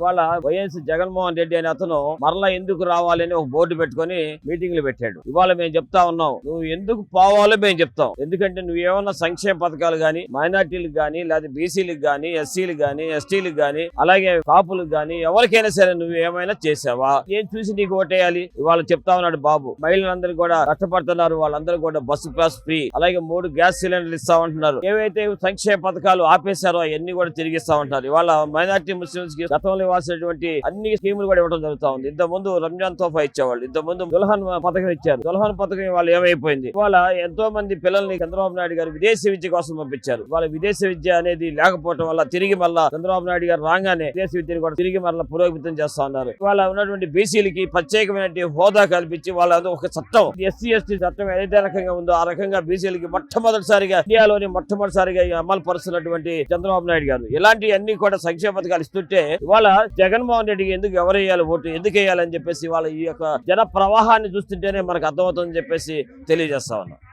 వాళ్ళ వైఎస్ జగన్మోహన్ రెడ్డి అనే అతను మరలా ఎందుకు రావాలని ఒక బోర్డు పెట్టుకొని మీటింగ్లు పెట్టాడు. ఇవాళ మేము చెప్తా ఉన్నాం నువ్వు ఎందుకు పోవాలో మేము చెప్తాం. ఎందుకంటే నువ్వు ఏమన్నా సంక్షేమ పథకాలు గానీ మైనార్టీలకు కానీ లేదా బీసీలకు గానీ ఎస్సీలకు గానీ ఎస్టీలకు గానీ అలాగే కాపులకు కానీ ఎవరికైనా సరే నువ్వు ఏమైనా చేసావా? ఏం చూసి నీకు ఓటేయాలి? ఇవాళ చెప్తా ఉన్నాడు బాబు. మహిళలందరూ కూడా కష్టపడుతున్నారు వాళ్ళందరూ కూడా బస్సు పాస్ ఫ్రీ. అలాగే మూడు గ్యాస్ సిలిండర్లు ఇస్తామంటున్నారు. ఏవైతే సంక్షేమ పథకాలు ఆపేశారో అవన్నీ కూడా తిరిగిస్తామంటున్నారు. ఇవాళ మైనార్టీ ముస్లింస్కి గతంలో నివాసినటువంటి అన్ని స్కీములు కూడా ఇవ్వడం జరుగుతా ఉంది. ఇంత ముందు రంజాన్ తోఫా ఇచ్చేవాళ్ళు ఇంత ముందు దుల్హన్ పథకం ఇచ్చారు. దుల్హన్ పథకం వాళ్ళు ఏమైపోయింది? ఇవాళ ఎంతో మంది పిల్లల్ని చంద్రబాబు నాయుడు గారు విదేశీ విద్య కోసం పంపించారు. వాళ్ళ విదేశీ విద్య అనేది లేకపోవడం వల్ల తిరిగి మళ్ళా చంద్రబాబు నాయుడు గారు రాగానే విదేశీ విద్యను కూడా తిరిగి మళ్ళీ పురోగమితం చేస్తా ఉన్నారు. ఇవాళ ఉన్నటువంటి బీసీలకి ప్రత్యేకమైన హోదా కల్పించి వాళ్ళ ఒక చట్టం ఎస్సీ ఎస్టీ చట్టం ఏదైతే రకంగా ఉందో ఆ రకంగా బీసీలకి మొట్టమొదటిసారిగా ఇండియాలోని మొట్టమొదటిసారిగా అమలు పరుస్తున్నటువంటి చంద్రబాబు నాయుడు గారు. ఇలాంటి అన్ని కూడా సంక్షేమ పథకాలు ఇస్తుంటే ఇవాళ జగన్మోహన్ రెడ్డికి ఎందుకు ఎవరు వేయాలి ఓటు ఎందుకు వేయాలని చెప్పేసి వాళ్ళ ఈ యొక్క జన ప్రవాహాన్ని చూస్తుంటేనే మనకు అర్థమవుతుందని చెప్పేసి తెలియజేస్తా ఉన్నాం.